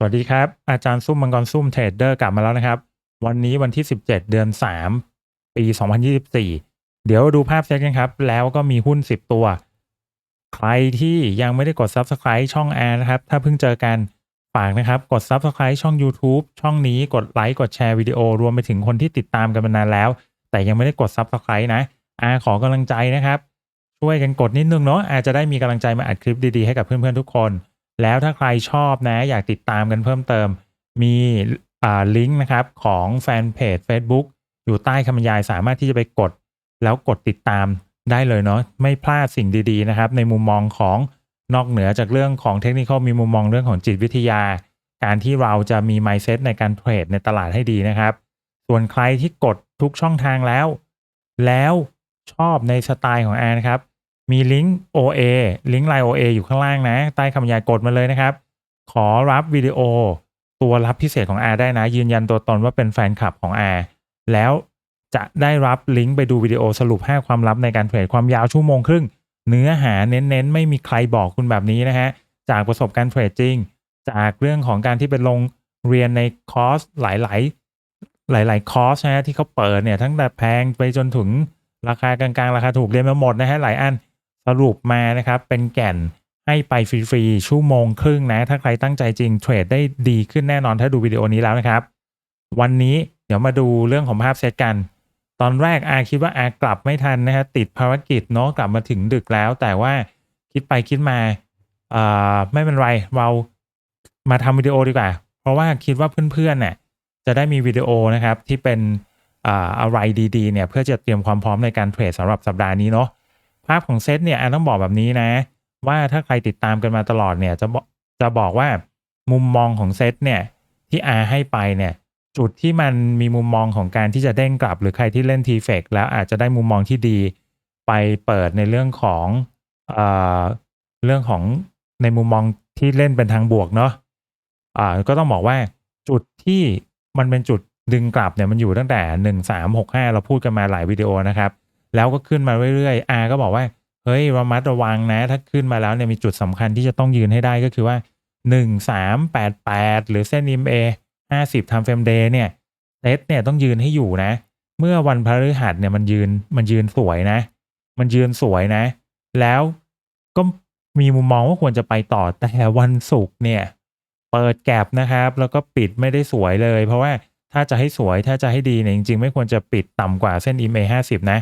สวัสดีครับ อาจารย์ซุ่มมังกรซุ่มเทรดเดอร์กลับมาแล้วนะครับ วันนี้วันที่ 17 เดือน 3 ปี 2024 เดี๋ยวดูภาพเซตกันครับ แล้วก็มีหุ้น 10 ตัว ใครที่ยังไม่ได้กด Subscribe ช่องแอร์นะครับ ถ้าเพิ่งเจอกันฝากนะครับ กด Subscribe ช่อง YouTube ช่องนี้กดไลค์กดแชร์วิดีโอ รวมไปถึงคนที่ติดตามกันมานานแล้ว แต่ยังไม่ได้กด Subscribe นะอาขอกำลังใจนะครับ ช่วยกันกดนิดนึงเนาะอาจจะได้มีกำลังใจมาอัดคลิปดีๆให้กับเพื่อนๆทุกคน แล้วถ้าใครชอบนะ อยากติดตามกันเพิ่มเติม มีลิงก์นะครับของแฟนเพจ Facebook อยู่ใต้คำบรรยายสามารถที่จะไปกด แล้วกดติดตามได้เลยเนาะไม่พลาดสิ่งดีๆนะครับ ในมุมมองของนอกเหนือจากเรื่องของเทคนิคมีมุมมองเรื่องของจิตวิทยา การที่เราจะมี mindset ในการเทรดในตลาดให้ดีนะครับ ส่วนใครที่กดทุกช่องทางแล้ว แล้วชอบในสไตล์ของแอนครับ มีลิงก์ OA ลิงก์ Line OA อยู่ข้างล่างนะ ใต้คำบรรยายกดมาเลยนะครับ ขอรับวิดีโอตัวรับพิเศษของ R ได้นะ ยืนยันตัวตนว่าเป็นแฟนคลับของ R แล้วจะได้รับลิงก์ไปดูวิดีโอสรุป 5 ความลับในการเทรดความยาวชั่วโมงครึ่ง เนื้อหาเน้นๆ ไม่มีใครบอกคุณแบบนี้นะฮะ จากประสบการณ์เทรดจริง จากเรื่องของการที่ไปลงเรียนในคอร์สหลายๆ หลายๆ คอร์สนะฮะที่เขาเปิดเนี่ยทั้งแต่แพงไปจนถึงราคากลางๆ ราคาถูกเรียนมาหมดนะฮะหลายอัน สรุปมานะครับเป็นแก่นให้ไปฟรีๆชั่วโมงครึ่งนะ ถ้าใครตั้งใจจริงเทรดได้ดีขึ้นแน่นอนถ้าดูวิดีโอนี้แล้วนะครับ วันนี้เดี๋ยวมาดูเรื่องของภาพเซตกัน ตอนแรกอาคิดว่าอากลับไม่ทันนะฮะติดภารกิจเนาะกลับมาถึงดึกแล้ว แต่ว่าคิดไปคิดมาอ่าไม่เป็นไรเรามาทำวิดีโอดีกว่า เพราะว่าคิดว่าเพื่อนๆเนี่ยจะได้มีวิดีโอนะครับที่เป็นอ่าอะไรดีๆเนี่ยเพื่อจะเตรียมความพร้อมในการเทรดสำหรับสัปดาห์นี้เนาะ ภาพของเซตเนี่ยอาต้องบอกแบบนี้นะ ว่าถ้าใครติดตามกันมาตลอดเนี่ยจะบอกจะบอกว่ามุมมองของเซตเนี่ยที่อาให้ไปเนี่ยจุดที่มันมีมุมมองของการที่จะเด้งกลับ หรือใครที่เล่นทีเฟกแล้วอาจจะได้มุมมองที่ดีไปเปิดในเรื่องของเอ่อเรื่องของในมุมมองที่เล่นเป็นทางบวกเนาะอ่าก็ต้องบอกว่าจุดที่มันเป็นจุดดึงกลับเนี่ยมันอยู่ตั้งแต่หนึ่งสามหกห้าเราพูดกันมาหลายวิดีโอนะครับ แล้วก็ขึ้นมาเรื่อยๆอาก็บอกว่าเฮ้ยระมัดระวังนะ ถ้าขึ้นมาแล้วเนี่ยมีจุดสำคัญที่จะต้องยืนให้ได้ก็คือว่า 1 3 8 8 หรือเส้น EMA 50ทำเฟรมเดย์เนี่ยเซตเนี่ยต้องยืนให้อยู่นะ เมื่อวันพฤหัสเนี่ยมันยืนมันยืนสวยนะ มันยืนสวยนะ แล้วก็มีมุมมองว่าควรจะไปต่อแต่วันศุกร์เนี่ย เปิดแก็บนะครับ แล้วก็ปิดไม่ได้สวยเลย เพราะว่าถ้าจะให้สวยถ้าจะให้ดีเนี่ยจริงๆ ไม่ควรจะปิดต่ำกว่าเส้น EMA 50 นะ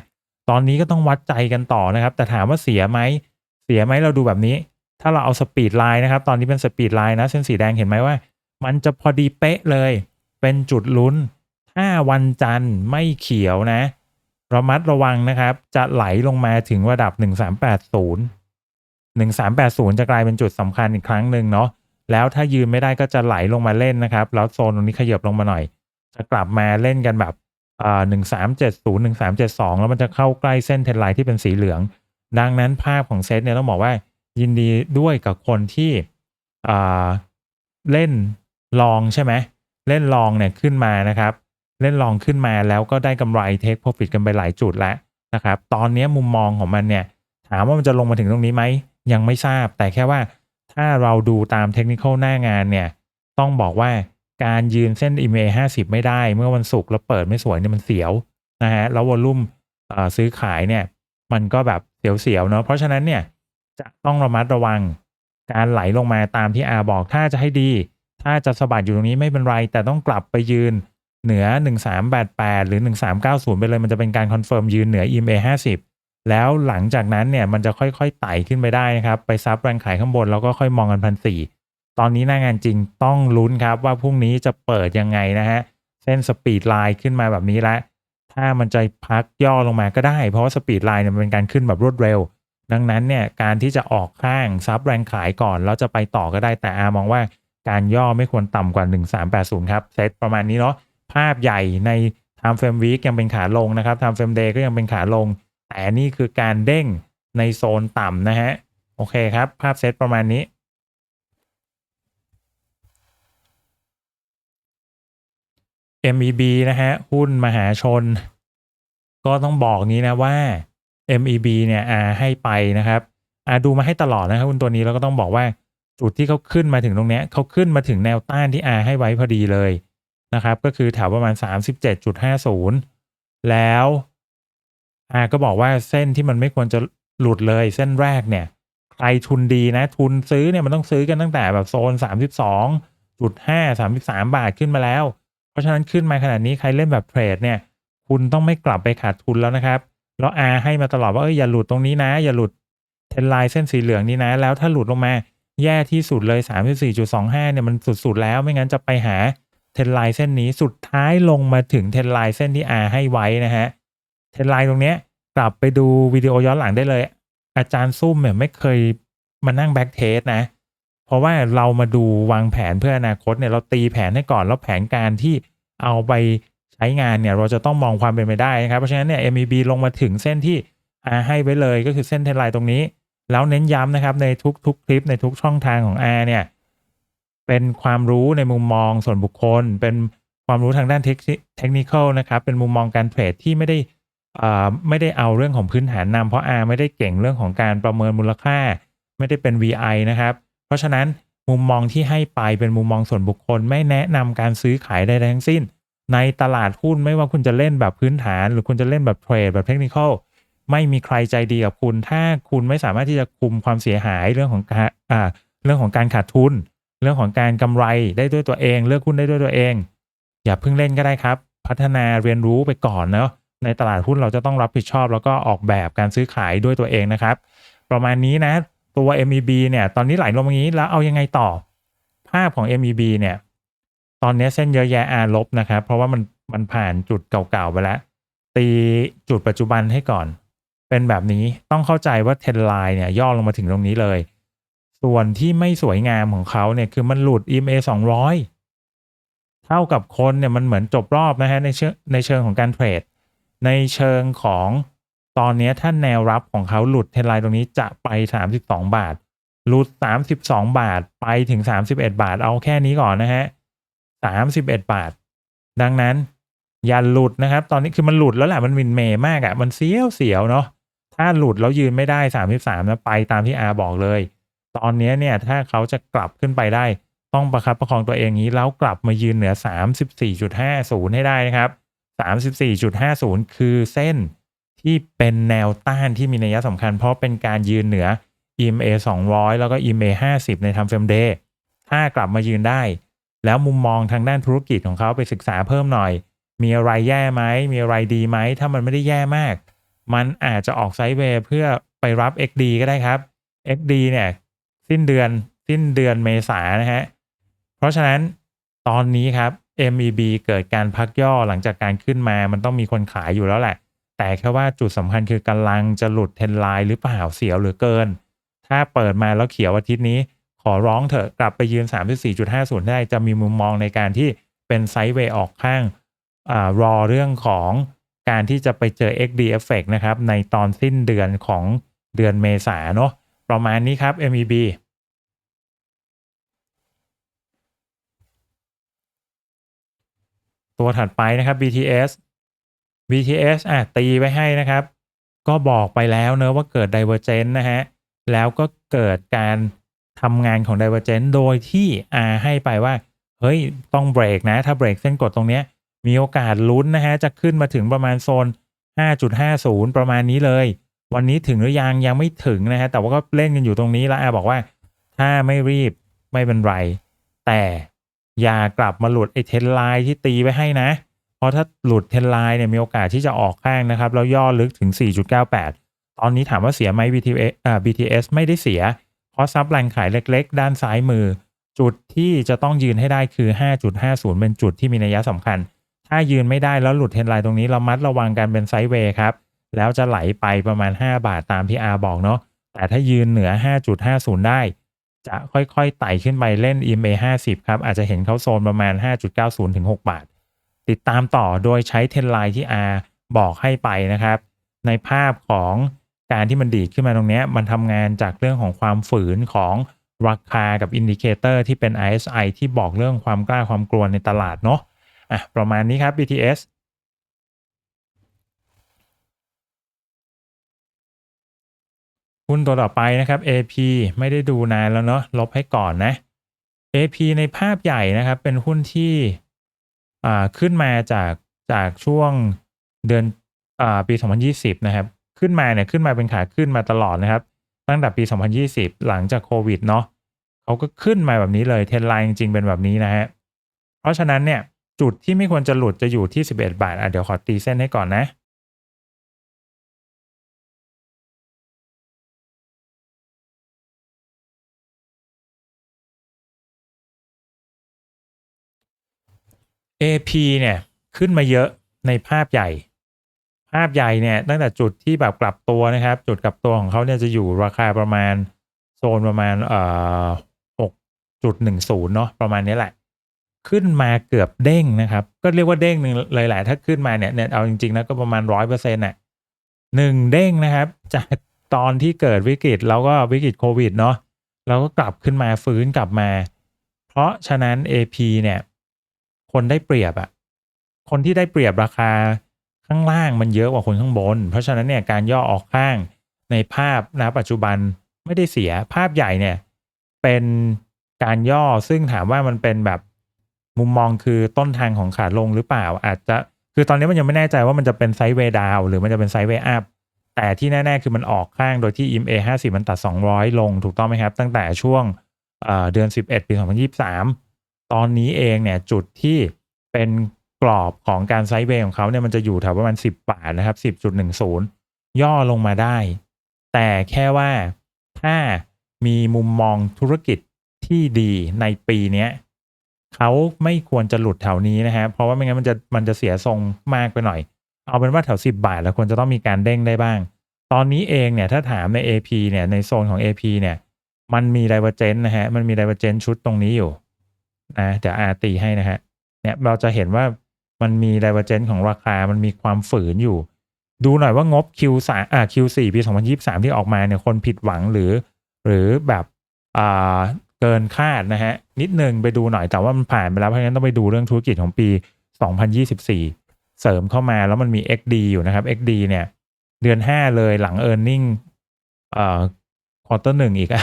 ตอนนี้ก็ต้องวัดใจกันต่อนะครับ แต่ถามว่าเสียไหมเสียไหมเราดูแบบนี้ ถ้าเราเอาสปีดไลน์นะครับ ตอนนี้เป็นสปีดไลน์นะเส้นสีแดงเห็นไหมว่า มันจะพอดีเป๊ะเลย เป็นจุดลุ้น ถ้าวันจันทร์ไม่เขียวนะระมัดระวังนะครับ จะไหลลงมาถึงระดับ 1380 1380 จะกลายเป็นจุดสำคัญอีกครั้งหนึ่งเนาะแล้วถ้ายืนไม่ได้ก็จะไหลลงมาเล่นนะครับ แล้วโซนตรงนี้ขยับลงมาหน่อย จะกลับมาเล่นกันแบบ อ่าหนึ่งสามเจ็ดศูนย์หนึ่งสามเจ็ดสองแล้วมันจะเข้าใกล้เส้นเทรนไลน์ที่เป็นสีเหลือง ดังนั้นภาพของเซตเนี่ยต้องบอกว่ายินดีด้วยกับคนที่อ่าเล่นลองใช่ไหมเล่นลองเนี่ยขึ้นมานะครับ เล่นลองขึ้นมาแล้วก็ได้กำไรเทคโปรฟิตกันไปหลายจุดแล้วนะครับ ตอนนี้มุมมองของมันเนี่ย ถามว่ามันจะลงมาถึงตรงนี้ไหม ยังไม่ทราบแต่แค่ว่าถ้าเราดูตามเทคนิคหน้างานเนี่ย ต้องบอกว่า การยืนเส้น EMA 50 ไม่ได้เมื่อวันศุกร์แล้วเปิดไม่สวยเนี่ยมันเสียวนะฮะแล้ววอลลุ่มซื้อขายเนี่ย มันก็แบบเสียวๆเนาะเพราะฉะนั้นเนี่ยจะต้องระมัดระวังการไหลลงมาตามที่อาบอกถ้าจะให้ดี ถ้าจะสะบัดอยู่ตรงนี้ไม่เป็นไร แต่ต้องกลับไปยืนเหนือ 1388 หรือ 1390 ไปเลยมันจะเป็นการคอนเฟิร์มยืนเหนือ EMA 50 แล้วหลังจากนั้นเนี่ยมันจะค่อยๆไต่ขึ้นไปได้นะครับ ไปซับแรงขายข้างบนแล้วก็ค่อยมองกันพันสี่ ตอนนี้หน้างานจริงต้องลุ้นครับว่าพรุ่งนี้จะเปิดยังไงนะฮะเส้นสปีดไลน์ขึ้นมาแบบนี้แล้วถ้ามันจะพักย่อลงมาก็ได้ เพราะว่าสปีดไลน์เนี่ยมันเป็นการขึ้นแบบรวดเร็ว ดังนั้นเนี่ยการที่จะออกข้างซับแรงขายก่อน แล้วจะไปต่อก็ได้แต่อามองว่าการย่อไม่ควรต่ำกว่า 1380 ครับเซตประมาณนี้เนาะภาพใหญ่ใน Time Frame Week ยังเป็นขาลงนะครับ Time Frame Day ก็ยังเป็นขาลง แต่นี่คือการเด้งในโซนต่ำนะฮะ โอเคครับ ภาพเซตประมาณนี้ MEB นะฮะหุ้นมหาชน ก็ต้องบอกนี้นะว่า MEB เนี่ยอาให้ไปนะครับอาดูมาให้ตลอดนะครับหุ้นตัวนี้แล้วก็ต้องบอกว่าจุดที่เขาขึ้นมาถึงตรงเนี้ยเขาขึ้นมาถึงแนวต้านที่ R ให้ไว้พอดีเลยนะครับ ก็คือแถวประมาณ 37.50 แล้ว R ก็บอกว่าเส้นที่มันไม่ควรจะหลุดเลยเส้นแรกเนี่ย ใครทุนดีนะ ทุนซื้อเนี่ยมันต้องซื้อกันตั้งแต่แบบโซน 32.5 33 บาทขึ้นมาแล้ว ราะฉะนั้นขึ้นมาขนาดนี้ใครเล่นแบบเทรดเนี่ย คุณต้องไม่กลับไปขาดทุนแล้วนะครับแล้ว R ให้มาตลอดว่าเอออย่าหลุดตรงนี้นะ อย่าหลุดเทนไลน์เส้นสีเหลืองนี้นะ แล้วถ้าหลุดลงมาแย่ที่สุดเลย 34.25 เนี่ยมันสุดๆแล้วไม่งั้นจะไปหาเทนไลน์เส้นนี้สุดท้ายลงมาถึงเทนไลน์เส้นที่ R ให้ไว้นะฮะเทนไลน์ตรงเนี้ยกลับไปดูวิดีโอย้อนหลังได้เลย อาจารย์ซุ่มเนี่ยไม่เคยมานั่งแบ็กเทสนะ เพราะว่าเรามาดูวางแผนเพื่ออนาคตเนี่ยเราตีแผนให้ก่อนแล้วแผนการที่เอาไปใช้งานเนี่ยเราจะต้องมองความเป็นไปได้นะครับ เพราะฉะนั้นเนี่ย MEB ลงมาถึงเส้นที่ให้ไว้เลยก็คือเส้นเทนไลน์ตรงนี้ แล้วเน้นย้ำนะครับในทุกๆ คลิปในทุกช่องทางของ R เนี่ยเป็นความรู้ในมุมมองส่วนบุคคล เป็นความรู้ทางด้านเทคนิคนะครับเป็นมุมมองการเทรดที่ไม่ได้ไม่ได้เอาเรื่องของพื้นฐานนำเพราะ R ไม่ได้เก่งเรื่องของการประเมินมูลค่า ไม่ได้เป็น VI นะครับ เพราะฉะนั้นมุมมองที่ให้ไปเป็นมุมมองส่วนบุคคล ไม่แนะนำการซื้อขายใดๆทั้งสิ้น ในตลาดหุ้นไม่ว่าคุณจะเล่นแบบพื้นฐาน หรือคุณจะเล่นแบบเทรดแบบเทคนิคไม่มีใครใจดีกับคุณ ถ้าคุณไม่สามารถที่จะคุมความเสียหายเรื่องของการอ่าเรื่องของการขาดทุน เรื่องของการกำไรได้ด้วยตัวเอง เลือกหุ้นได้ด้วยตัวเอง อย่าเพิ่งเล่นก็ได้ครับ พัฒนาเรียนรู้ไปก่อนเนาะในตลาดหุ้นเราจะต้องรับผิดชอบ แล้วก็ออกแบบการซื้อขายด้วยตัวเองนะครับ ประมาณนี้นะ ตัว MEB เนี่ย ตอนนี้ไหลลงอย่างนี้แล้วเอายังไงต่อ ภาพของ MEB เนี่ย ตอนนี้เส้นเยอะแยะ R ลบนะครับ เพราะว่ามันมันผ่านจุดเก่าๆไปแล้ว ตีจุดปัจจุบันให้ก่อน เป็นแบบนี้ต้องเข้าใจว่าเทนไลน์เนี่ยย่อลงมาถึงตรงนี้เลย ส่วนที่ไม่สวยงามของเขาเนี่ยคือมันหลุด EMA 200 เท่ากับคนเนี่ยมันเหมือนจบรอบนะฮะในเชิงในเชิงของการเทรดในเชิงของ ตอนนี้ถ้าแนวรับของเขาหลุดเทนไลน์ตรงนี้จะไป 32 บาท หลุด 32 บาทไปถึง 31 บาทเอาแค่นี้ก่อนนะฮะ 31 บาท ดังนั้นอย่าหลุดนะครับ ตอนนี้คือมันหลุดแล้วแหละมันมินเมย์มากอะ่ะ มันเสียวเสียวเนาะถ้าหลุดแล้วยืนไม่ได้ 33นะไปตามที่อาบอกเลย ตอนนี้เนี่ยถ้าเขาจะกลับขึ้นไปได้ ต้องประคับประคองตัวเองนี้แล้วกลับมายืนเหนือ 34.50 ให้ได้นะครับ 34.50 คือเส้น ที่เป็นแนวต้านที่มีนัยสำคัญ เพราะเป็นการยืนเหนือ EMA 200 แล้วก็ EMA 50 ใน Time Frame Day ถ้ากลับมายืนได้ แล้วมุมมองทางด้านธุรกิจของเขาไปศึกษาเพิ่มหน่อย มีอะไรแย่ไหม มีอะไรดีไหม ถ้ามันไม่ได้แย่มาก มันอาจจะออกไซด์เวย์เพื่อไปรับ XD ก็ได้ครับ XD เนี่ยสิ้นเดือนสิ้นเดือนเมษานะฮะ เพราะฉะนั้นตอนนี้ครับ MEB เกิดการพักย่อหลังจากการขึ้นมา มันต้องมีคนขายอยู่แล้วแหละ แต่แค่ว่าจุดสำคัญคือกำลังจะหลุดเทนไลน์หรือเปล่าเสียวหรือเกิน ถ้าเปิดมาแล้วเขียวอาทิตย์นี้ ขอร้องเถอะกลับไปยืน 34.50 ได้จะมีมุมมองในการที่เป็นไซด์เวย์ออกข้างอรอเรื่องของการที่จะไปเจอ XD effect นะครับ ในตอนสิ้นเดือนของเดือนเมษาเนาะประมาณนี้ครับ MEB ตัวถัดไปนะครับ BTS BTS อะตีไว้ให้นะครับ ก็บอกไปแล้วเนอะว่าเกิด Divergent นะฮะ แล้วก็เกิดการทำงานของ Divergent โดยที่อาให้ไปว่า เฮ้ย ต้องเบรกนะ ถ้าเบรกเส้นกดตรงเนี้ย มีโอกาสลุ้นนะฮะ จะขึ้นมาถึงประมาณโซน 5.50 ประมาณนี้เลย วันนี้ถึงหรือยังยังไม่ถึงนะฮะ แต่ว่าก็เล่นกันอยู่ตรงนี้แล้วอาบอกว่า ถ้าไม่รีบไม่เป็นไร แต่อย่ากลับมาหลุดไอ้เทนไลน์ที่ตีไว้ให้นะ เพราะถ้าหลุดเทนไลน์เนี่ยมีโอกาสที่จะออกข้างนะครับ แล้วย่อลึกถึง 4.98 ตอนนี้ถามว่าเสียไหม BTS อ่า BTS ไม่ได้เสีย เพราะซับแรงขายเล็กๆ ด้านซ้ายมือ จุดที่จะต้องยืนให้ได้คือ 5.50 เป็นจุดที่มีนัยสำคัญ ถ้ายืนไม่ได้แล้วหลุดเทนไลน์ตรงนี้เรามัดระวังการเป็นไซด์เวย์ครับ แล้วจะไหลไปประมาณ 5 บาทตามที่อาบอกเนาะ แต่ถ้ายืนเหนือ 5.50 ได้ จะค่อยๆไต่ขึ้นไปเล่น EMA 50 ครับ อาจจะเห็นเขาโซนประมาณ 5.90 ถึง 6 บาท ติดตามต่อโดยใช้เทนไลน์ที่ R บอกให้ไปนะครับ ในภาพของการที่มันดีดขึ้นมาตรงนี้มันทำงานจากเรื่องของความฝืนของราคากับอินดิเคเตอร์ที่เป็น RSI ที่บอกเรื่องความกล้าความกลัวในตลาดเนาะอะประมาณนี้ครับ BTS หุ้นตัวต่อไปนะครับ AP ไม่ได้ดูนานแล้วเนาะลบให้ก่อนนะ AP ในภาพใหญ่นะครับ เป็นหุ้นที่ อ่าขึ้นมาจากจากช่วงเดือนอ่าปี 2020 นะครับ ขึ้นมาเนี่ยขึ้นมาเป็นขาขึ้นมาตลอดนะครับ ตั้งแต่ปี 2020 หลังจากโควิดเนาะเขาก็ขึ้นมาแบบนี้เลยเทรนไลน์จริงๆเป็นแบบนี้นะฮะเพราะฉะนั้นเนี่ยจุดที่ไม่ควรจะหลุดจะอยู่ที่ 11 บาทอะเดี๋ยวขอตีเส้นให้ก่อนนะ AP เนี่ยขึ้นมาเยอะในภาพใหญ่ ภาพใหญ่เนี่ยตั้งแต่จุดที่แบบกลับตัวนะครับ จุดกลับตัวของเขาเนี่ยจะอยู่ราคาประมาณโซนประมาณเอ่อหกจุดหนึ่งศูนย์เนาะประมาณนี้แหละ ขึ้นมาเกือบเด้งนะครับ ก็เรียกว่าเด้งหนึ่งเลยแหละถ้าขึ้นมาเนี่ยเนี่ยเอาจริงๆนะก็ประมาณร้อยเปอร์เซ็นต์่ะหนึ่งเด้งนะครับ จากตอนที่เกิดวิกฤตแล้วก็วิกฤตโควิดเนาะแล้วก็กลับขึ้นมาฟื้นกลับมา เพราะฉะนั้น AP เนี่ย คนได้เปรียบอะคนที่ได้เปรียบราคาข้างล่างมันเยอะกว่าคนข้างบน เพราะฉะนั้นเนี่ยการย่อออกข้างในภาพณปัจจุบันไม่ได้เสียภาพใหญ่เนี่ย เป็นการย่อซึ่งถามว่ามันเป็นแบบมุมมองคือต้นทางของขาลงหรือเปล่า อาจจะคือตอนนี้มันยังไม่แน่ใจว่ามันจะเป็นไซด์เวย์ดาวหรือมันจะเป็นไซด์เวย์อัพแต่ที่แน่ ๆ คือมันออกข้างโดยที่ EMA 50 มันตัด 200 ลงถูกต้องไหมครับ ตั้งแต่ช่วงเดือน 11 ปี 2023 ตอนนี้เองเนี่ยจุดที่เป็นกรอบของการไซด์เวย์ของเขาเนี่ยมันจะอยู่แถวประมาณ10บาทนะครับ10.10ย่อลงมาได้ แต่แค่ว่าถ้ามีมุมมองธุรกิจที่ดีในปีนี้เขาไม่ควรจะหลุดแถวนี้นะฮะเพราะว่าไม่งั้นมันจะมันจะเสียทรงมากไปหน่อย เอาเป็นว่าแถว 10 บาท แล้วควรจะต้องมีการเด้งได้บ้าง ตอนนี้เองเนี่ยถ้าถามใน AP เนี่ยในโซนของ AP เนี่ยมันมีไดเวอร์เจนนะฮะมันมีไดเวอร์เจนชุดตรงนี้อยู่ นะเดี๋ยวอาตีให้นะฮะเนี่ยเราจะเห็นว่ามันมี divergence ของราคา มันมีความฝืนอยู่ ดูหน่อยว่างบ Q3 อ่า Q4 ปี 2023 ที่ออกมาเนี่ยคนผิดหวังหรือ หรือแบบอ่าเกินคาดนะฮะ นิดนึงไปดูหน่อยแต่ว่ามันผ่านไปแล้วเพราะงั้นต้องไปดูเรื่องธุรกิจของปี 2024 เสริมเข้ามาแล้วมันมี XD อยู่นะครับ XD เนี่ย เดือน 5 เลยหลัง e a r n i n g เอ่อควอเตอร์หนึ่งอีกอะ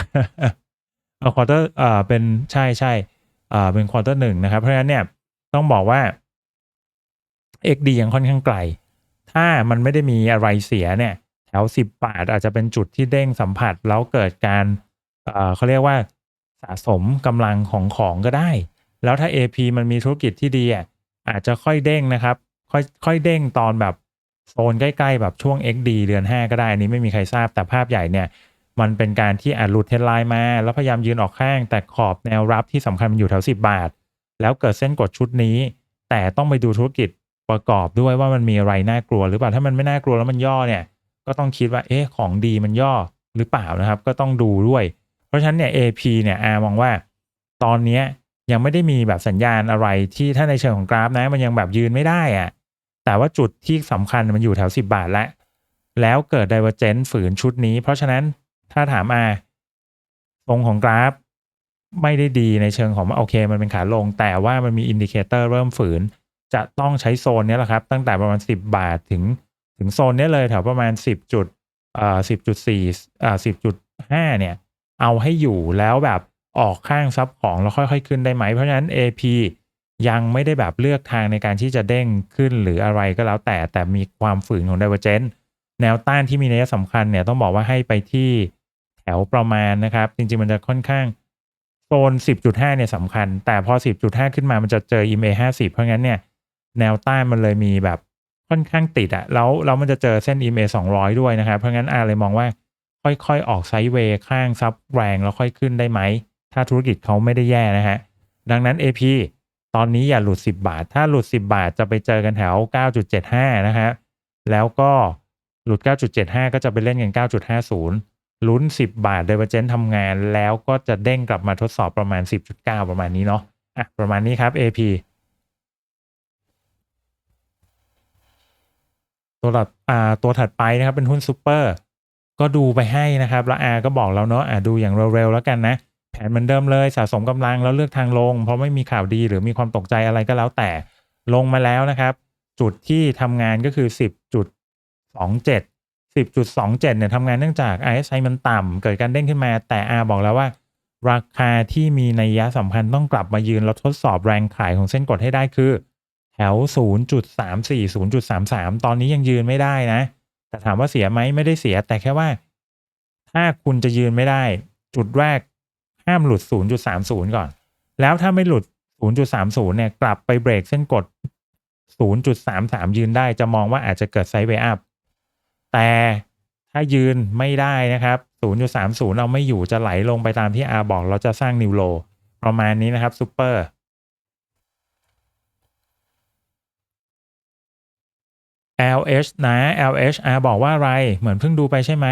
เออควอเตอร์เอ่อเป็นใช่ใช่อ่า เป็นควอเตอร์หนึ่งนะครับ เพราะฉะนั้นเนี่ยต้องบอกว่า XD ยังค่อนข้างไกล ถ้ามันไม่ได้มีอะไรเสียเนี่ย แถว 10 บาทอาจจะเป็นจุดที่เด้งสัมผัส แล้วเกิดการเเขาเรียกว่าสะสมกำลังของของก็ได้ แล้วถ้า AP มันมีธุรกิจที่ดีอะอาจจะค่อยเด้งนะครับ ค่อยค่อยเด้งตอนแบบโซนใกล้ ๆ แบบช่วง XD เดือน 5 ก็ได้อันนี้ไม่มีใครทราบแต่ภาพใหญ่เนี่ย มันเป็นการที่อาจหลุดเทนไลน์มา แล้วพยายามยืนออกข้าง แต่ขอบแนวรับที่สำคัญมันอยู่แถว10 บาท แล้วเกิดเส้นกดชุดนี้ แต่ต้องไปดูธุรกิจประกอบด้วยว่ามันมีอะไรน่ากลัวหรือเปล่าถ้ามันไม่น่ากลัวแล้วมันย่อเนี่ย ก็ต้องคิดว่าเอ๊ะของดีมันย่อหรือเปล่านะครับ ก็ต้องดูด้วย เพราะฉะนั้นเนี่ย AP เนี่ยอามองว่า ตอนนี้ยังไม่ได้มีแบบสัญญาณอะไรที่ถ้าในเชิงของกราฟนะ มันยังแบบยืนไม่ได้อะแต่ว่าจุดที่สำคัญมันอยู่แถว 10 บาทแล้วแล้วเกิด divergence ฝืนชุดนี้ เพราะฉะนั้น ถ้าถามอาตรงของกราฟไม่ได้ดีในเชิงของโอเค มันเป็นขาลง แต่ว่ามันมีอินดิเคเตอร์เริ่มฝืน จะต้องใช้โซนนี้แหละครับ ตั้งแต่ประมาณ 10 บาทถึงถึงโซนนี้เลยแถวประมาณ 10จุดเอ่อ10.4อ่า10.5เนี่ย เอาให้อยู่แล้วแบบออกข้างซับของแล้วค่อยๆ ขึ้นได้ไหม เพราะฉะนั้น AP ยังไม่ได้แบบเลือกทางในการที่จะเด้งขึ้นหรืออะไรก็แล้วแต่แต่มีความฝืนของ Divergence แนวต้านที่มีนัยสำคัญเนี่ยต้องบอกว่าให้ไปที่ ถวประมาณนะครับ จริง ๆ มันจะค่อนข้างโซน 10.5 เนี่ยสำคัญ แต่พอ 10.5 ขึ้นมามันจะเจอ EMA 50 เพราะงั้นเนี่ย แนวต้านมันเลยมีแบบค่อนข้างติดอะแล้วแล้วมันจะเจอเส้น EMA 200 ด้วยนะครับ เพราะงั้นอาเลยมองว่าค่อยๆ ออกไซด์เวย์ข้างซับแรงแล้วค่อยขึ้นได้ไหม ถ้าธุรกิจเขาไม่ได้แย่นะฮะ ดังนั้น AP ตอนนี้อย่าหลุด 10 บาท ถ้าหลุด 10 บาทจะไปเจอกันแถว 9.75 นะฮะแล้วก็หลุด 9.75 ก็จะไปเล่นกัน 9.50 ลุ้น 10 บาทเดเวอร์เจนทำงานแล้วก็จะเด้งกลับมาทดสอบประมาณ 10.9 ประมาณนี้เนาะอะประมาณนี้ครับ AP ตัวถัดอ่าตัวถัดไปนะครับเป็นหุ้นซูเปอร์ก็ดูไปให้นะครับ แล้วอาก็บอกแล้วเนาะอ่าดูอย่างเร็วๆแล้วกันนะ แผนเหมือนเดิมเลยสะสมกำลังแล้วเลือกทางลง เพราะไม่มีข่าวดีหรือมีความตกใจอะไรก็แล้วแต่ลงมาแล้วนะครับ จุดที่ทำงานก็คือ 10.27 10.27เนี่ยทำงานเนื่องจาก RSI มันต่ำเกิดการเด้งขึ้นมา แต่ R บอกแล้วว่า ราคาที่มีนัยยะสำคัญต้องกลับมายืนแล้วทดสอบแรงขายของเส้นกดให้ได้คือ แถว 0.34 0.33 ตอนนี้ยังยืนไม่ได้นะ แต่ถามว่าเสียไหมไม่ได้เสีย แต่แค่ว่า ถ้าคุณจะยืนไม่ได้ จุดแรกห้ามหลุด 0.30 ก่อน แล้วถ้าไม่หลุด 0.30 เนี่ยกลับไปเบรกเส้นกด 0.33 ยืนได้จะมองว่าอาจจะเกิดไซด์เวย์อัพ แต่ถ้ายืนไม่ได้นะครับ 0.30 เราไม่อยู่จะไหลลงไปตามที่ R บอก เราจะสร้างนิวโลประมาณนี้นะครับซูเปอร์ LH นะ LH R บอกว่าอะไร เหมือนเพิ่งดูไปใช่ไหม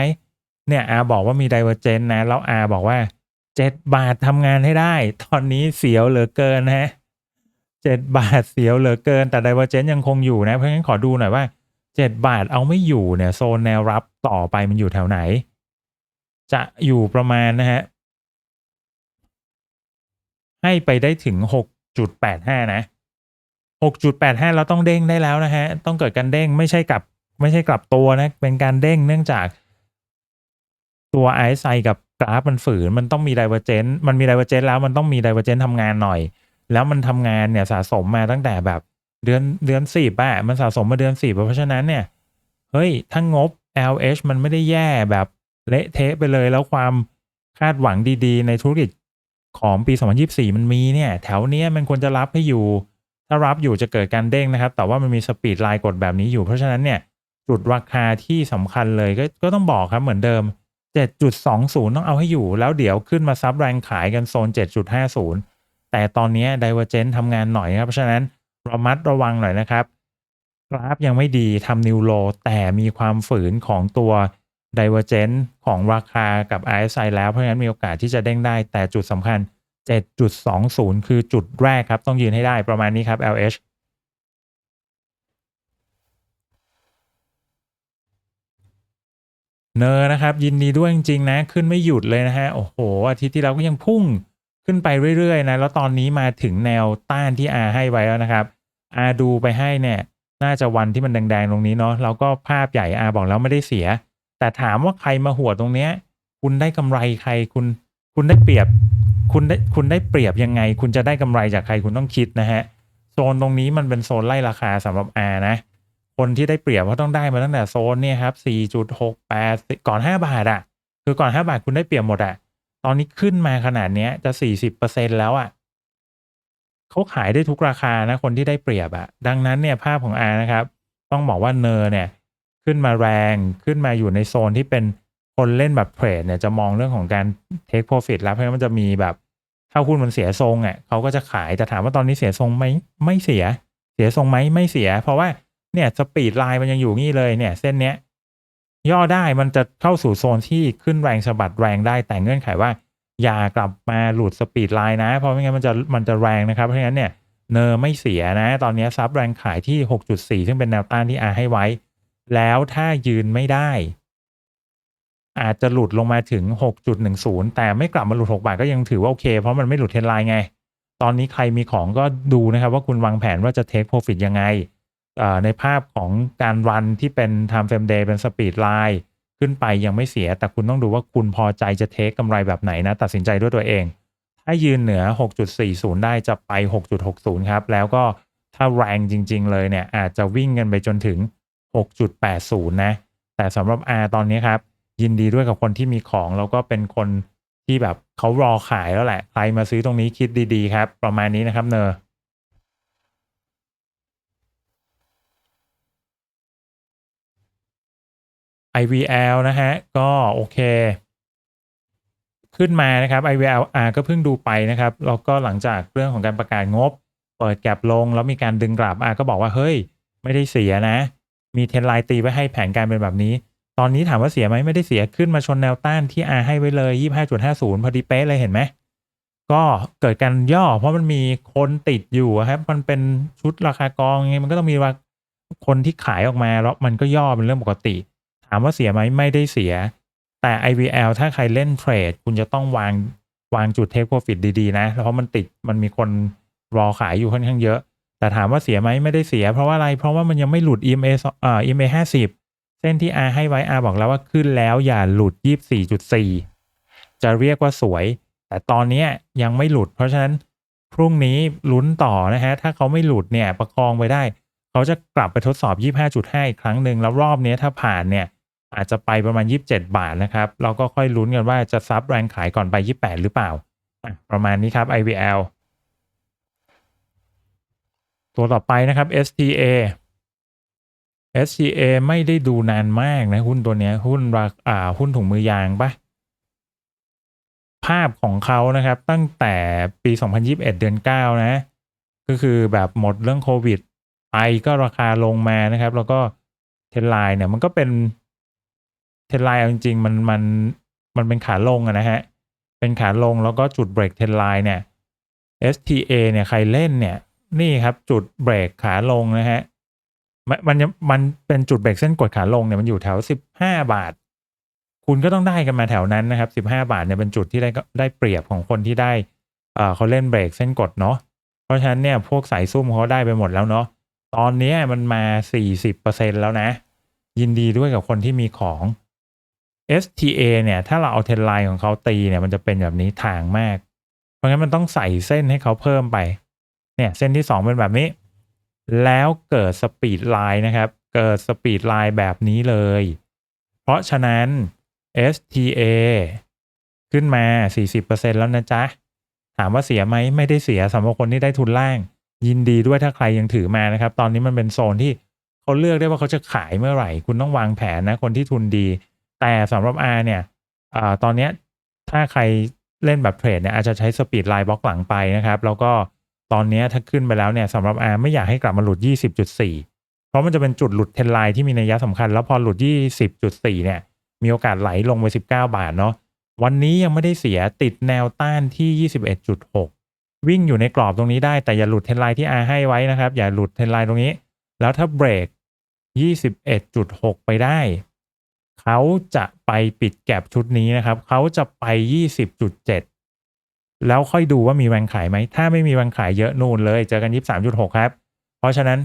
เนี่ย R บอกว่ามี Divergence นะ แล้ว R บอกว่า 7 บาททำงานให้ได้ ตอนนี้เสียวเหลือเกินนะฮะ7บาทเสียวเหลือเกิน แต่ Divergence ยังคงอยู่นะ เพราะงั้นขอดูหน่อยว่า 7บาทเอาไม่อยู่เนี่ยโซนแนวรับต่อไปมันอยู่แถวไหน จะอยู่ประมาณนะฮะให้ไปได้ถึง 6.85 นะ 6.85 เราต้องเด้งได้แล้วนะฮะ ต้องเกิดการเด้งไม่ใช่กลับ ไม่ใช่กลับตัวนะ เป็นการเด้งเนื่องจาก ตัว RSI กับกราฟมันฝืน มันต้องมี Divergence มันมี Divergence แล้วมันต้องมี Divergence ทำงานหน่อย แล้วมันทำงานเนี่ยสะสมมาตั้งแต่แบบ เดือนเดือนสิบอะมันสะสมมาเดือนสิบเพราะฉะนั้นเนี่ยเฮ้ยถ้างบ LH มันไม่ได้แย่แบบเละเทะไปเลยแล้วความคาดหวังดีๆ ในธุรกิจของปี 2024 มันมีเนี่ย แถวเนี้ยมันควรจะรับให้อยู่ ถ้ารับอยู่จะเกิดการเด้งนะครับ แต่ว่ามันมีสปีดไลน์กดแบบนี้อยู่ เพราะฉะนั้นเนี่ย จุดราคาที่สำคัญเลยก็ก็ต้องบอกครับเหมือนเดิม 7.20 ต้องเอาให้อยู่ แล้วเดี๋ยวขึ้นมาซับแรงขายกันโซน 7.50 แต่ตอนนี้ Divergence ทำงานหน่อยครับ เพราะฉะนั้น ระมัดระวังหน่อยนะครับกราฟยังไม่ดีทำนิวโลแต่มีความฝืนของตัว Divergence ของราคากับ RSI แล้ว เพราะฉะนั้นมีโอกาสที่จะเด้งได้แต่จุดสำคัญ 7.20 คือจุดแรกครับ ต้องยืนให้ได้ประมาณนี้ครับ LH เนอร์นะครับยินดีด้วยจริงๆนะ ขึ้นไม่หยุดเลยนะฮะ โอ้โห อาทิตย์ที่แล้วก็ยังพุ่งขึ้นไปเรื่อยๆนะ แล้วตอนนี้มาถึงแนวต้านที่ R ให้ไว้แล้วนะครับ R ดูไปให้เนี่ย น่าจะวันที่มันแดงๆตรงนี้เนาะแล้วก็ภาพใหญ่ R บอกแล้วไม่ได้เสีย แต่ถามว่าใครมาหัวตรงเนี้ย คุณได้กำไรใครคุณ คุณได้เปรียบ คุณได้คุณได้เปรียบยังไง คุณจะได้กำไรจากใครคุณต้องคิดนะฮะโซนตรงนี้มันเป็นโซนไล่ราคาสำหรับ R นะคนที่ได้เปรียบเขาต้องได้มาตั้งแต่โซนเนี่ยครับ 4.68 ก่อน 5 บาทอะ่ะ คือก่อน 5 บาทคุณได้เปรียบหมดอะ่ะ ตอนนี้ขึ้นมาขนาดเนี้ยจะ 40%แล้วอะ่ะ เขาขายได้ทุกราคานะคนที่ได้เปรียบอะ่ะดังนั้นเนี่ยภาพของ R นะครับ ต้องบอกว่าเนอร์เนี่ยขึ้นมาแรงขึ้นมาอยู่ในโซนที่เป็นคนเล่นแบบเทรดเนี่ยจะมองเรื่องของการ take profit แล้วเพราะมันจะมีแบบถ้าหุ้นมันเสียทรงอะเขาก็จะขายแต่ถามว่าตอนนี้เสียทรงไหมไม่เสีย เสียทรงไหมไม่เสีย เพราะว่าเนี่ยสปีดไลน์มันยังอยู่นี่เลยเนี่ย เส้นเนี้ยย่อได้มันจะเข้าสู่โซนที่ขึ้นแรงสะบัดแรงได้แต่เงื่อนไขว่า อย่ากลับมาหลุดสปีดไลน์นะ เพราะไม่งั้นมันจะมันจะแรงนะครับ เพราะฉะนั้นเนี่ยเนอร์ไม่เสียนะ ตอนนี้ซับแรงขายที่ 6.4 ซึ่งเป็นแนวต้านที่อาให้ไว้ แล้วถ้ายืนไม่ได้ อาจจะหลุดลงมาถึง 6.10 แต่ไม่กลับมาหลุด 6 บาทก็ยังถือว่าโอเค เพราะมันไม่หลุดเทนไลน์ไง ตอนนี้ใครมีของก็ดูนะครับ ว่าคุณวางแผนว่าจะ take profit ยังไงในภาพของการรันที่เป็น time frame day เป็น speed line ขึ้นไปยังไม่เสีย แต่คุณต้องดูว่าคุณพอใจจะเทคกำไรแบบไหนนะ ตัดสินใจด้วยตัวเอง ถ้ายืนเหนือ 6.40 ได้จะไป 6.60 ครับ แล้วก็ถ้าแรงจริง ๆ เลยเนี่ย อาจจะวิ่งกันไปจนถึง 6.80 นะ แต่สำหรับ R ตอนนี้ครับ ยินดีด้วยกับคนที่มีของ แล้วก็เป็นคนที่แบบเขารอขายแล้วแหละ ใครมาซื้อตรงนี้คิดดีๆ ครับ ประมาณนี้นะครับเนอ IVL นะฮะ ก็โอเค ขึ้นมานะครับ IVL R ก็เพิ่งดูไปนะครับ แล้วก็หลังจากเรื่องของการประกาศงบ เปิดแก็บลง แล้วมีการดึงกลับ R ก็บอกว่าเฮ้ย ไม่ได้เสียนะ มีเทนไลน์ตีไว้ให้แผนการเป็นแบบนี้ ตอนนี้ถามว่าเสียไหมไม่ได้เสียขึ้นมาชนแนวต้านที่ R ให้ไว้เลย 25.50 พอดีเป๊ะเลยเห็นไหมก็เกิดการย่อ เพราะมันมีคนติดอยู่ครับ มันเป็นชุดราคากองไงมันก็ต้องมีว่าคนที่ขายออกมาแล้วมันก็ย่อเป็นเรื่องปกติามว่าเสียไหมไม่ได้เสีย แต่ IVL ถ้าใครเล่นเทรดคุณจะต้องวางวางจุดเทคโปรฟิตดีๆ นะ เพราะมันติดมันมีคนรอขายอยู่ค่อนข้างเยอะ แต่ถามว่าเสียไหมไม่ได้เสีย เพราะว่าอะไร เพราะว่ามันยังไม่หลุด EMA อ่า EMA 50เส้นที่ R ให้ไว้ R บอกแล้วว่าขึ้นแล้วอย่าหลุด 24.4 จะเรียกว่าสวย แต่ตอนนี้ยยังไม่หลุด เพราะฉะนั้นพรุ่งนี้ลุ้นต่อนะฮะ ถ้าเขาไม่หลุดเนี่ยประคองไปได้ เขาจะกลับไปทดสอบ 25.5 อีกครั้งหนึ่งแล้วรอบนี้ถ้าผ่านเนี่ย อาจจะไปประมาณ 27 บาทนะครับเราก็ค่อยลุ้นกันว่าจะซับแรงขายก่อนไป 28 หรือเปล่า ประมาณนี้ครับ IVL ตัวต่อไปนะครับ STA STA ไม่ได้ดูนานมากนะ หุ้นตัวนี้หุ้นราอ่าหุ้นถุงมือยางปะภาพของเขานะครับ ตั้งแต่ปี 2021 เดือน 9 นะ ก็คือแบบหมดเรื่องโควิดไปก็ราคาลงมานะครับ แล้วก็เทนไลน์เนี่ยมันก็เป็น ทรนไลน์จริงๆมันมันมันเป็นขาลงนะฮะ เป็นขาลงแล้วก็จุดเบรกเทรนไลน์เนี่ย STA เนี่ยใครเล่นเนี่ย นี่ครับจุดเบรกขาลงนะฮะมันมันมันเป็นจุดเบรกเส้นกดขาลงเนี่ยมันอยู่แถว15บห้าบาท คุณก็ต้องได้กันมาแถวนั้นนะครับ15บห้าบาทเนี่ยเป็นจุดที่ได้ก็ได้เปรียบของคนที่ได้เอ่อเขาเล่นเบรกเส้นกดเนาะเพราะฉะนั้นเนี่ยพวกสายซุ่มเขาได้ไปหมดแล้วเนาะตอนนี้มันมา40%แล้วนะ ยินดีด้วยกับคนที่มีของ STA เนี่ย ถ้าเราเอาเทนไลน์ของเขาตีเนี่ยมันจะเป็นแบบนี้ทางมาก เพราะงั้นมันต้องใส่เส้นให้เขาเพิ่มไป เนี่ย เส้นที่ 2 เป็นแบบนี้ แล้วเกิดสปีดไลน์นะครับ เกิดสปีดไลน์แบบนี้เลย เพราะฉะนั้น STA ขึ้นมา 40%แล้วนะจ๊ะ ถามว่าเสียไหมไม่ได้เสียสำหรับคนที่ได้ทุนล่าง ยินดีด้วยถ้าใครยังถือมานะครับ ตอนนี้มันเป็นโซนที่เขาเลือกได้ว่าเขาจะขายเมื่อไหร่ คุณต้องวางแผนนะ คนที่ทุนดี แต่สำหรับ R เนี่ยอตอนนี้ถ้าใครเล่นแบบเทรดเนี่ยอาจจะใช้สปีดไลน์บล็อกหลังไปนะครับ แล้วก็ตอนนี้ถ้าขึ้นไปแล้วเนี่ยสำหรับ R ไม่อยากให้กลับมาหลุด 20.4 เพราะมันจะเป็นจุดหลุดเทนไลน์ที่มีนัยสำคัญ แล้วพอหลุด 20.4 เนี่ย มีโอกาสไหลลงไป 19 บาทเนาะวันนี้ยังไม่ได้เสียติดแนวต้านที่ 21.6 วิ่งอยู่ในกรอบตรงนี้ได้แต่อย่าหลุดเทนไลน์ที่ R ให้ไว้นะครับ อย่าหลุดเทนไลน์ตรงนี้ แล้วถ้าเบรก21.6 ไปได้ เขาจะไปปิดแก็บชุดนี้นะครับ เขาจะไป 20.7 แล้วค่อยดูว่ามีแรงขายไหม ถ้าไม่มีแรงขายเยอะนู่นเลย เจอกัน 23.6 ครับ เพราะฉะนั้น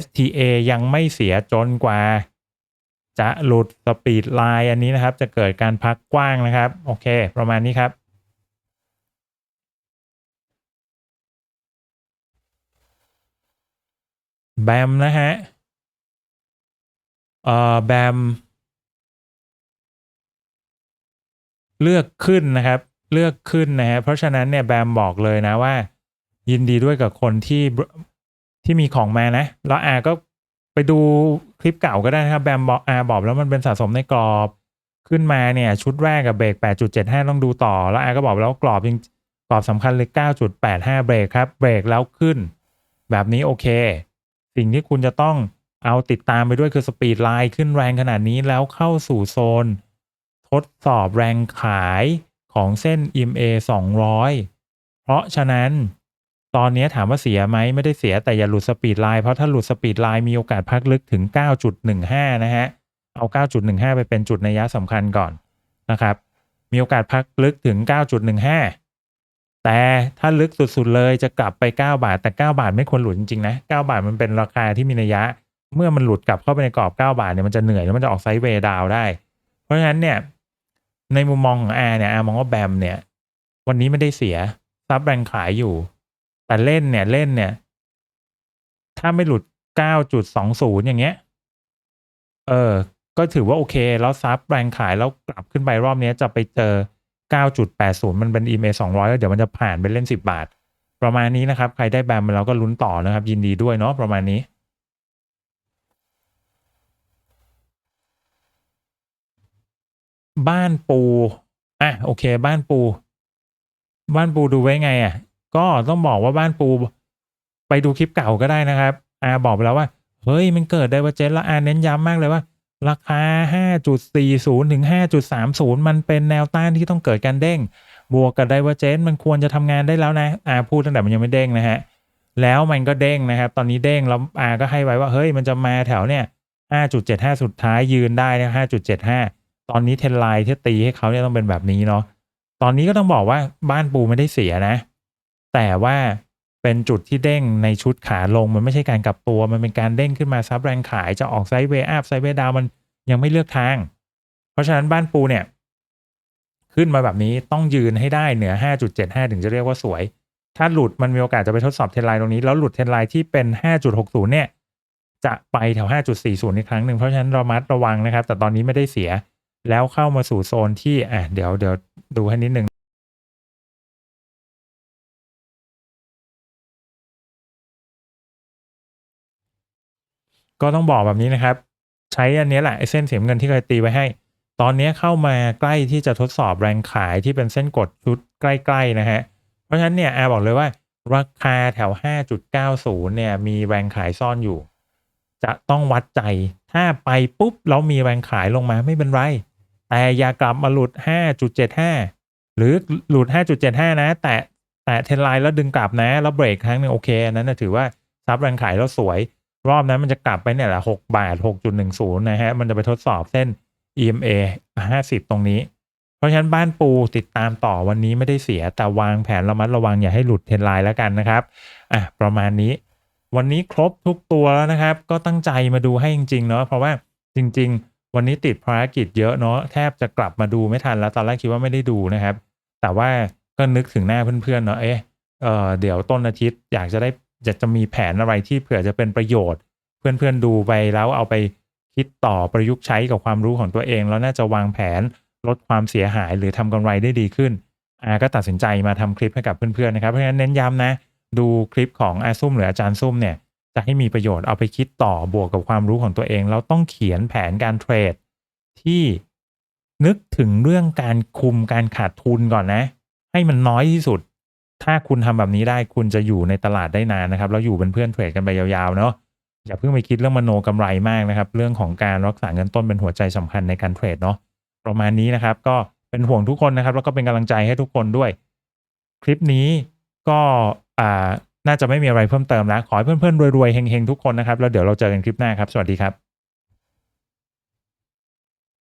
STA ยังไม่เสียจนกว่า จะหลุดสปีดไลน์อันนี้นะครับ จะเกิดการพักกว้างนะครับ โอเค ประมาณนี้ครับแบมนะฮะเอ่อแบม เลือกขึ้นนะครับ เลือกขึ้นนะฮะเพราะฉะนั้นเนี่ยแบมบอกเลยนะว่า ยินดีด้วยกับคนที่ที่มีของมานะ แล้วอาก็ไปดูคลิปเก่าก็ได้นะครับแบมบอกอาบอกแล้วมันเป็นสะสมในกรอบ ขึ้นมาเนี่ย ชุดแรกกับเบรก 8.75 ต้องดูต่อ แล้วอาก็บอกแล้วกรอบยังกรอบสำคัญเลย 9.85 เบรกครับ เบรกแล้วขึ้น แบบนี้โอเค สิ่งที่คุณจะต้องเอาติดตามไปด้วยคือสปีดไลน์ขึ้นแรงขนาดนี้แล้วเข้าสู่โซน ทดสอบแรงขายของเส้น EMA 200 เพราะฉะนั้น ตอนนี้ถามว่าเสียไหมไม่ได้เสียแต่อย่าหลุดสปีดไลน์เพราะถ้าหลุดสปีดไลน์มีโอกาสพักลึกถึง 9.15 นะฮะ เอา 9.15 ไปเป็นจุดในัยสำคัญก่อนนะครับ มีโอกาสพักลึกถึง 9.15 แต่ถ้าลึกสุดๆเลยจะกลับไป 9 บาทแต่ 9 บาทไม่ควรหลุดจริงๆนะ 9 บาทมันเป็นราคาที่มีนัยยะ เมื่อมันหลุดกลับเข้าไปในกรอบ 9 บาทเนี่ยมันจะเหนื่อยแล้วมันจะออกไซด์เวย์ดาวได้ เพราะฉะนั้นเนี่ย ในมุมมองของแอาเนี่ยแอามองว่าแบมเนี่ย วันนี้ไม่ได้เสียซับแรงขายอยู่ แต่เล่นเนี่ยเล่นเนี่ย ถ้าไม่หลุด9.20อย่างเงี้ย เออ ก็ถือว่าโอเค แล้วซับแรงขายแล้วกลับขึ้นไปรอบนี้จะไปเจอ 9.80 มันเป็น EMA 200แล้วเดี๋ยวมันจะผ่านไปเล่น 10 บาท ประมาณนี้นะครับ ใครได้แบมมาแล้วก็ลุ้นต่อนะครับ ยินดีด้วยเนาะประมาณนี้ บ้านปูอะโอเค บ้านปู บ้านปูดูไว้ไงอะ ก็ต้องบอกว่าบ้านปู ไปดูคลิปเก่าก็ได้นะครับอาบอกไปแล้วว่า เฮ้ยมันเกิดไดเวอร์เจนแล้วอาเน้นย้ำมากเลยว่า ราคา 5.40 ถึง 5.30 มันเป็นแนวต้านที่ต้องเกิดการเด้ง บวกกับไดเวอร์เจนมันควรจะทำงานได้แล้วนะอาพูดตั้งแต่มันยังไม่เด้งนะฮะแล้วมันก็เด้งนะครับ ตอนนี้เด้งแล้วอาก็ให้ไว้ว่าเฮ้ยมันจะมาแถวเนี่ย 5.75 สุดท้ายยืนได้นะ5.75 ตอนนี้เทนไลน์ที่ตีให้เขาเนี่ยต้องเป็นแบบนี้เนาะตอนนี้ก็ต้องบอกว่าบ้านปูไม่ได้เสียนะ แต่ว่าเป็นจุดที่เด้งในชุดขาลงมันไม่ใช่การกลับตัว มันเป็นการเด้งขึ้นมาซับแรงขายจะออกไซด์เวย์อัพไซด์เวย์ดาวมันยังไม่เลือกทาง เพราะฉะนั้นบ้านปูเนี่ย ขึ้นมาแบบนี้ต้องยืนให้ได้เหนือ 5.75 ถึงจะเรียกว่าสวย ถ้าหลุดมันมีโอกาสจะไปทดสอบเทนไลน์ตรงนี้ แล้วหลุดเทนไลน์ที่เป็น 5.60 เนี่ย จะไปแถว 5.40 อีกครั้งหนึ่งเพราะฉะนั้นระมัดระวังนะครับ แต่ตอนนี้ไม่ได้เสีย แล้วเข้ามาสู่โซนที่อะเดี๋ยวเดี๋ยวดูให้นิดนึงก็ต้องบอกแบบนี้นะครับ ใช้อันนี้แหละไอ้เส้นเสีน้ำเงินที่เคยตีไว้ให้ ตอนนี้เข้ามาใกล้ที่จะทดสอบแรงขายที่เป็นเส้นกดชุดใกล้ๆนะฮะเพราะฉะนั้นเนี่ยแอาบอกเลยว่า ราคาแถว 5.90 เนี่ย มีแรงขายซ่อนอยู่ จะต้องวัดใจถ้าไปปุ๊บแล้วมีแรงขายลงมาไม่เป็นไร แต่อย่ากลับมาหลุด 5.75 หรือหลุด 5.75 นะ แต่แต่เทนไลน์แล้วดึงกลับนะ แล้วเบรกครั้งหนึงโอเคอันนั้นนะถือว่าซับแรงขายแล้วสวย รอบนั้นมันจะกลับไปเนี่ยแหละ 6 บาท 6.10 นะฮะ มันจะไปทดสอบเส้น EMA 50 ตรงนี้ เพราะฉะนั้นบ้านปูติดตามต่อวันนี้ไม่ได้เสีย แต่วางแผนระมัดระวังอย่าให้หลุดเทนไลน์แล้วกันนะครับอะประมาณนี้ วันนี้ครบทุกตัวแล้วนะครับ ก็ตั้งใจมาดูให้จริงๆเนาะเพราะว่าจริง ๆ วันนี้ติดภารกิจเยอะเนาะแทบจะกลับมาดูไม่ทันแล้วตอนแรกคิดว่าไม่ได้ดูนะครับ แต่ว่าก็นึกถึงหน้าเพื่อนๆเนาะเอ๊ะเออเดี๋ยวต้นอาทิตย์อยากจะได้อยากจะมีแผนอะไรที่เผื่อจะเป็นประโยชน์ เพื่อนๆดูไปแล้วเอาไปคิดต่อประยุกต์ใช้กับความรู้ของตัวเอง แล้วน่าจะวางแผนลดความเสียหายหรือทำกำไรได้ดีขึ้นอาก็ตัดสินใจมาทำคลิปให้กับเพื่อนๆนะครับเพราะฉะนั้นเน้นย้ำนะ ดูคลิปของอาซุ่มหรืออาจารย์ซุ่มเนี่ย จะให้มีประโยชน์เอาไปคิดต่อบวกกับความรู้ของตัวเองแล้วต้องเขียนแผนการเทรด ที่นึกถึงเรื่องการคุมการขาดทุนก่อนนะ ให้มันน้อยที่สุด ถ้าคุณทำแบบนี้ได้คุณจะอยู่ในตลาดได้นานนะครับแล้วอยู่เป็นเพื่อนเทรดกันไปยาวๆเนาะอย่าเพิ่งไปคิดเรื่องมโนกำไรมากนะครับ เรื่องของการรักษาเงินต้นเป็นหัวใจสำคัญในการเทรดเนาะประมาณนี้นะครับ ก็เป็นห่วงทุกคนนะครับ แล้วก็เป็นกำลังใจให้ทุกคนด้วย คลิปนี้ก็อ่า น่าจะไม่มีอะไรเพิ่มเติมแล้ว ขอให้เพื่อนๆรวยๆเฮงๆทุกคนนะครับ แล้วเดี๋ยวเราเจอกันคลิปหน้าครับ สวัสดีครับ